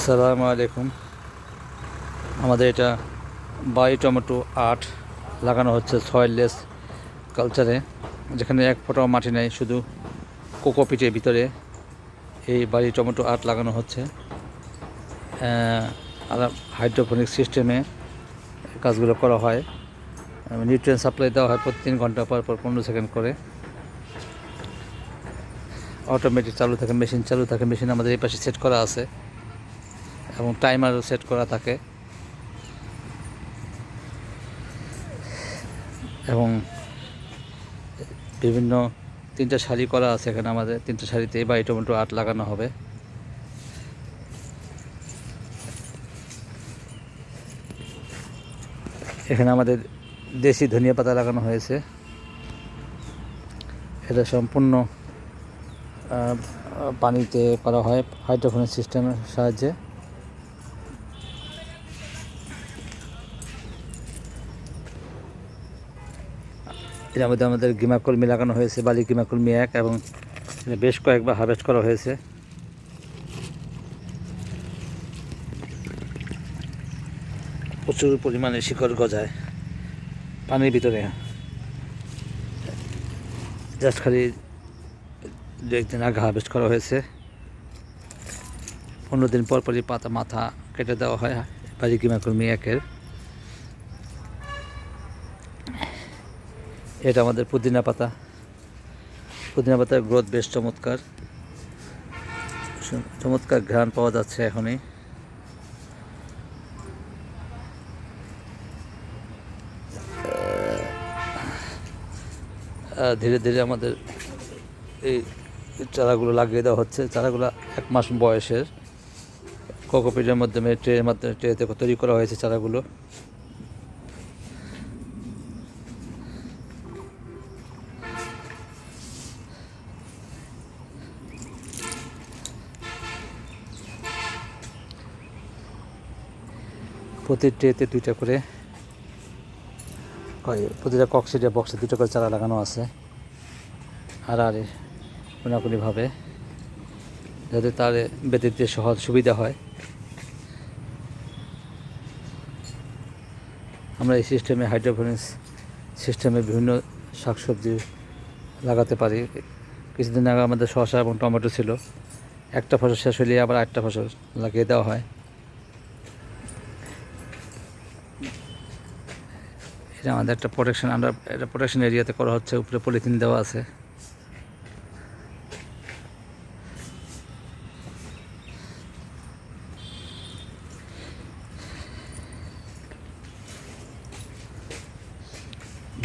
আসসালামু আলাইকুম। আমাদের এটা বাই টমেটো আট লাগানো হচ্ছে সয়েললেস কালচারে, যেখানে এক ফোঁটাও মাটি নেই, শুধু কোকোপিটের ভিতরে এই বাড়ি টমেটো আট লাগানো হচ্ছে। আর হাইড্রোফোনিক সিস্টেমে কাজগুলো করা হয়। নিউট্রিয়েন সাপ্লাই দেওয়া হয় প্রতি তিন ঘণ্টা পর পর পনেরো সেকেন্ড করে। অটোমেটিক চালু থাকে, মেশিন চালু থাকে, মেশিন আমাদের এই পাশে সেট করা আছে। এবং টাইমারও সেট করা থাকে। এবং বিভিন্ন তিনটা শাড়ি করা আছে এখানে আমাদের। তিনটা শাড়িতে বাই টমেটো আট লাগানো হবে। এখানে আমাদের দেশি ধনিয়া পাতা লাগানো হয়েছে। এটা সম্পূর্ণ পানিতে করা হয় হাইড্রোফোনিক সিস্টেমের সাহায্যে। এর মধ্যে আমাদের গিমাকলমি লাগানো হয়েছে, বালি গিমাকলমি এক এবং বেশ কয়েকবার হারভেস্ট করা হয়েছে। প্রচুর পরিমাণে শিকড় গজায় পানির ভিতরে। জাস্ট খালি দু একদিন আগে হারভেস্ট করা হয়েছে। পনেরো দিন পর পরই পাতা মাথা কেটে দেওয়া হয় বাড়ি গিমাকলমি একের। এটা আমাদের পুদিনা পাতা। পুদিনা পাতার গ্রোথ বেশ চমৎকার। চমৎকার ঘ্রাণ পাওয়া যাচ্ছে এখনই। ধীরে ধীরে আমাদের এই চারাগুলো লাগিয়ে দেওয়া হচ্ছে। চারাগুলো এক মাস বয়সের। কোকোপিটের মাধ্যমে ট্রের মাধ্যমে ট্রেতে তৈরি করা হয়েছে চারাগুলো। প্রতি ট্রেতে দুইটা করে প্রতিটা কক্সিডে বক্সে দুটো করে চারা লাগানো আছে। আর আরে কোনাকুনিভাবে যাতে তার ব্যতীতে সহজ সুবিধা হয়। আমরা এই সিস্টেমে হাইড্রোফোনিক্স সিস্টেমে বিভিন্ন শাকসবজি লাগাতে পারি। কিছুদিন আগে আমাদের শসা এবং টমেটো ছিল। একটা ফসল শেষ হলে আবার আরেকটা ফসল লাগিয়ে দেওয়া হয়। এটা আমাদের একটা প্রোটেকশন আন্ডার এটা প্রোটেকশন এরিয়াতে করা হচ্ছে, উপরে পলিথিন দেওয়া আছে।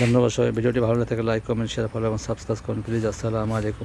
ধন্যবাদ সবাই, ভিডিওটি ভালো লাগে লাইক কমেন্ট শেয়ার ফলো এবং সাবস্ক্রাইব করুন। প্লিজ আসসালামু আলাইকুম।